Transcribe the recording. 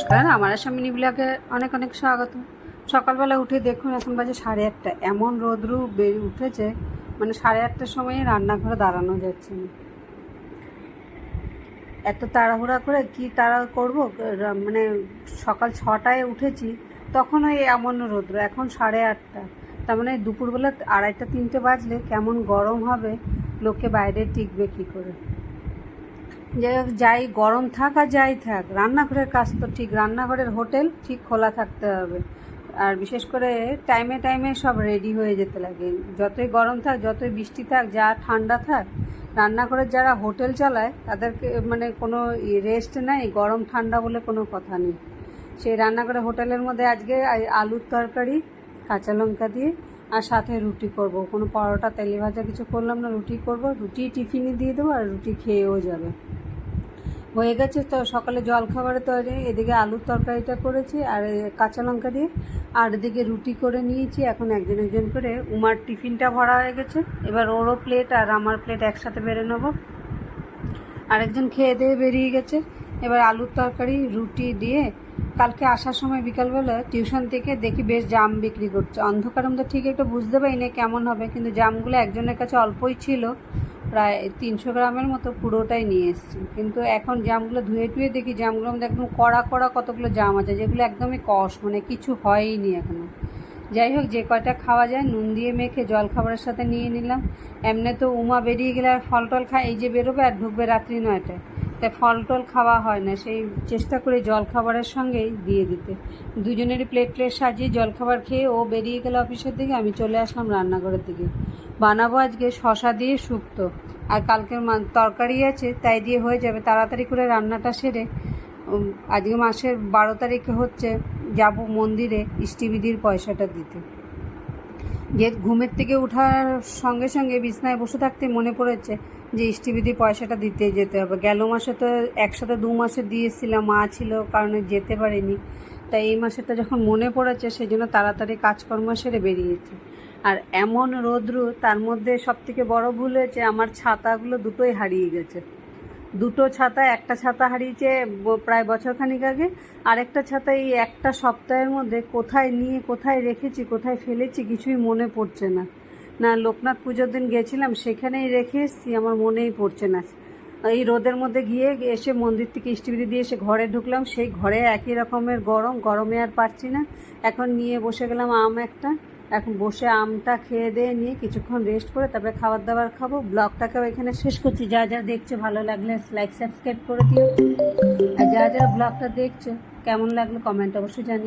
নমস্কার আমার আসামিনী ব্লগে অনেক অনেক স্বাগত। সকালবেলা উঠে দেখুন, এখন বাজে সাড়ে আটটা এমন রোদ্রু বেড়ে উঠেছে মানে সাড়ে আটটার সময় রান্নাঘরে দাঁড়ানো যাচ্ছে না। এত তাড়াহুড়া করে কি তাড়া করব? মানে সকাল ছটায় উঠেছি, তখন ওই এমন রোদ্র, এখন সাড়ে আটটা। তার মানে দুপুরবেলা আড়াইটা, তিনটে বাজলে কেমন গরম হবে, লোকে বাইরে টিকবে কী করে? হোক, যাই গরম থাক আর যাই থাক, রান্নাঘরের কাজ তো ঠিক, রান্নাঘরের হোটেল ঠিক খোলা থাকতে হবে। আর বিশেষ করে টাইমে টাইমে সব রেডি হয়ে যেতে লাগে। যতই গরম থাক, যতই বৃষ্টি থাক, যা ঠান্ডা থাক, রান্নাঘরের যারা হোটেল চালায়, তাদেরকে মানে কোনো রেস্ট নেই, গরম ঠান্ডা বলে কোনো কথা নেই। সেই রান্নাঘরের হোটেলের মধ্যে আজকে আলুর তরকারি, কাঁচা লঙ্কা দিয়ে, আর সাথে রুটি করব। কোনো পরোটা, তেলে ভাজা কিছু করলাম না, রুটি করব। রুটি টিফিনে দিয়ে দেবো আর রুটি খেয়েও যাবে। হয়ে গেছে তো সকালে জল খাবারে তৈরি, এদিকে আলুর তরকারিটা করেছি আর কাঁচা লঙ্কা দিয়ে। আর এদিকে রুটি করে নিয়েছি, এখন একজন একজন করে। উমার টিফিনটা ভরা হয়ে গেছে, এবার ওরও প্লেট আর আমার প্লেট একসাথে বেড়ে নেব। আরেকজন খেয়ে দিয়ে বেরিয়ে গেছে, এবার আলুর তরকারি, রুটি দিয়ে কালকে আসার সময় বিকালবেলা টিউশন থেকে দেখি বেশ জাম বিক্রি করছে। অন্ধকার মধ্যে ঠিক একটু বুঝতে পারি না কেমন হবে, কিন্তু জামগুলো একজনের কাছে অল্পই ছিল। প্রায় তিনশো গ্রামের মতো পুরোটাই নিয়ে এসেছি। কিন্তু এখন জামগুলো ধুয়ে টুয়ে দেখি জামগুলোর মধ্যে একদম কড়া কড়া কতগুলো জাম আছে, যেগুলো একদমই কষ মানে কিছু হয়ই নি এখনও। যাই হোক, যে কয়টা খাওয়া যায়, নুন দিয়ে মেখে জল খাবারের সাথে নিয়ে নিলাম। এমনি তো উমা বেরিয়ে গেলে আর ফল টল খায়, এই যে বেরোবে আর ঢুকবে রাত্রি নয়টায়। তাই ফল টল খাওয়া হয় না, সেই চেষ্টা করে জল খাবারের সঙ্গেই দিয়ে দিতে। দুজনেরই প্লেট প্লেট সাজিয়ে জল খাবার খেয়ে ও বেরিয়ে গেল অফিসের দিকে, আমি চলে আসলাম রান্নাঘরের দিকে। বানাবো আজকে, শশা দিয়ে শুক্তো। আর কালকের মা- তরকারি আছে, তাই দিয়ে হয়ে যাবে। তাড়াতাড়ি করে রান্নাটা সেরে আজকে মাসের বারো তারিখে হচ্ছে যাব মন্দিরে ইষ্টিবিধির পয়সাটা দিতে। যে ঘুমের থেকে ওঠার সঙ্গে সঙ্গে বিছনায় বসে থাকতে মনে পড়েছে যে ইষ্টিবিধি পয়সাটা দিতে যেতে হবে। গেল মাসে তো একসাথে দু মাসে দিয়েছিলাম, মা ছিল, কারণে যেতে পারিনি। তাই এই মাসেরটা যখন মনে পড়েছে সেই জন্য তাড়াতাড়ি কাজকর্ম সেরে বেরিয়েছে। আর এমন রোদ্রু, তার মধ্যে সবথেকে বড় ভুল হয়েছে, আমার ছাতাগুলো দুটোই হারিয়ে গেছে। দুটো ছাতা, একটা ছাতা হারিয়েছে প্রায় বছরখানিক আগে আর একটা ছাতা এই একটা সপ্তাহের মধ্যে কোথায় নিয়ে, কোথায় রেখেছি, কোথায় ফেলেছি কিছুই মনে পড়ছে না। না, লোকনাথ পুজোর দিন গেছিলাম, সেখানেই রেখে এসেছি, আমার মনেই পড়ছে না। এই রোদের মধ্যে গিয়ে এসে মন্দির থেকে ইষ্টিবিধি দিয়ে এসে ঘরে ঢুকলাম। সেই ঘরে একই রকমের গরম, গরমে আর পারছি না। এখন নিয়ে বসে গেলাম আম একটা। এখন বসে আমটা খেয়ে দিয়ে নিয়ে কিছুক্ষণ রেস্ট করে তারপরে খাবার দাবার খাব। ব্লগটাকেও এখানে শেষ করছি। যা যা দেখছ ভালো লাগলে লাইক সাবস্ক্রাইব করে দিও। আর যা যা ব্লগটা দেখছ, কেমন লাগল কমেন্ট অবশ্যই জানিয়ে